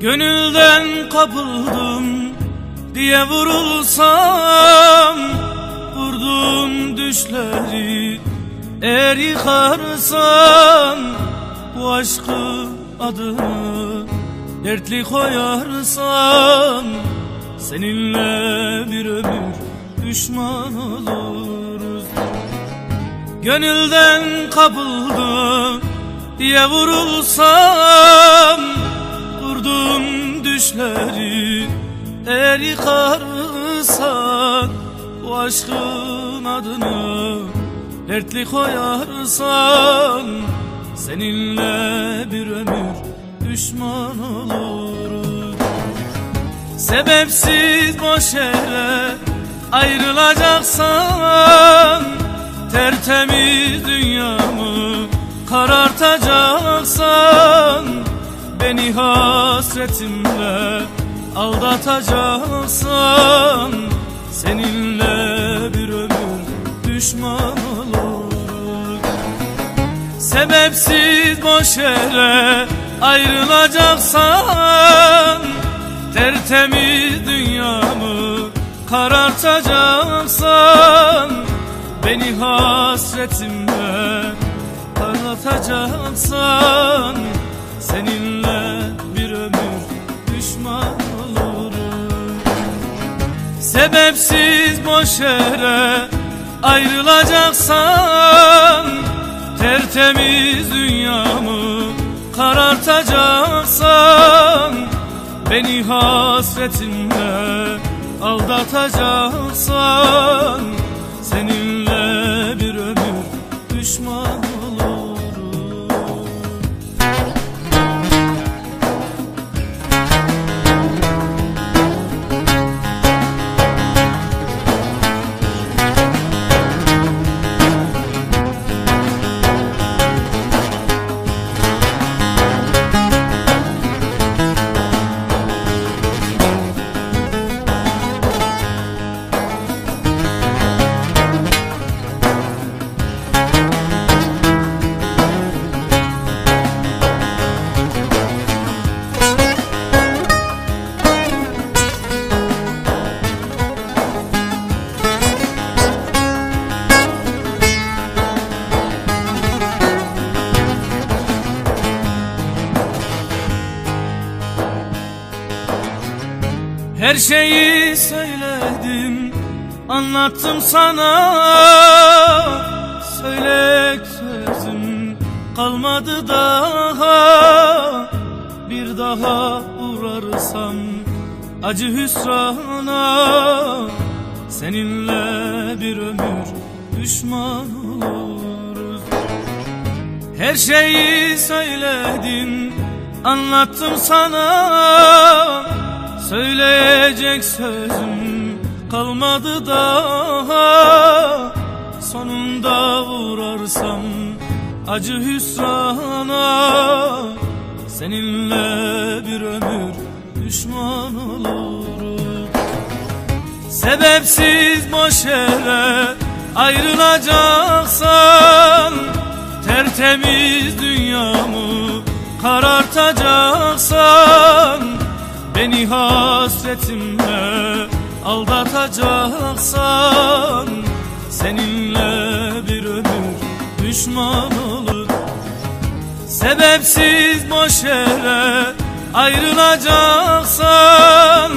Gönülden kapıldım diye vurulsam Vurduğum düşleri eğer yıkarsan Bu aşkı adını dertli koyarsan Seninle bir ömür düşman oluruz. Gönülden kapıldım diye vurulsam Vurdum düşleri eğer yıkarsan Bu aşkın adını dertli koyarsan Seninle bir ömür düşman oluruz Sebepsiz boş yere ayrılacaksan Tertemiz dünyamı karartacaksan Beni hasretimle aldatacaksan Seninle bir ömür düşman olur Sebepsiz boş yere ayrılacaksan Tertemiz dünyamı karartacaksan Beni hasretimle parlatacaksan Seninle bir ömür düşman olurum. Sebepsiz boş yere ayrılacaksan Tertemiz dünyamı karartacaksan Beni hasretinle aldatacaksan Seninle bir ömür düşman Her şeyi söyledim, anlattım sana. Söyleyecek sözüm kalmadı daha. Bir daha uğrarsam acı hüsrana. Seninle bir ömür düşman oluruz. Her şeyi söyledim, anlattım sana Söyleyecek sözüm kalmadı daha. Sonunda uğrarsam acı hüsrana. Seninle bir ömür düşman olurum. Sebepsiz boş yere ayrılacaksan Tertemiz dünyamı karartacaksan Beni hasretimle aldatacaksan Seninle bir ömür düşman olur. Sebepsiz boş yere ayrılacaksan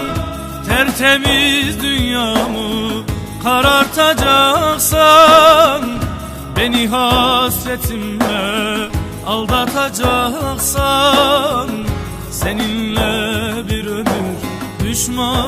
Tertemiz dünyamı karartacaksan Beni hasretimle aldatacaksan Seninle bir ömür düşman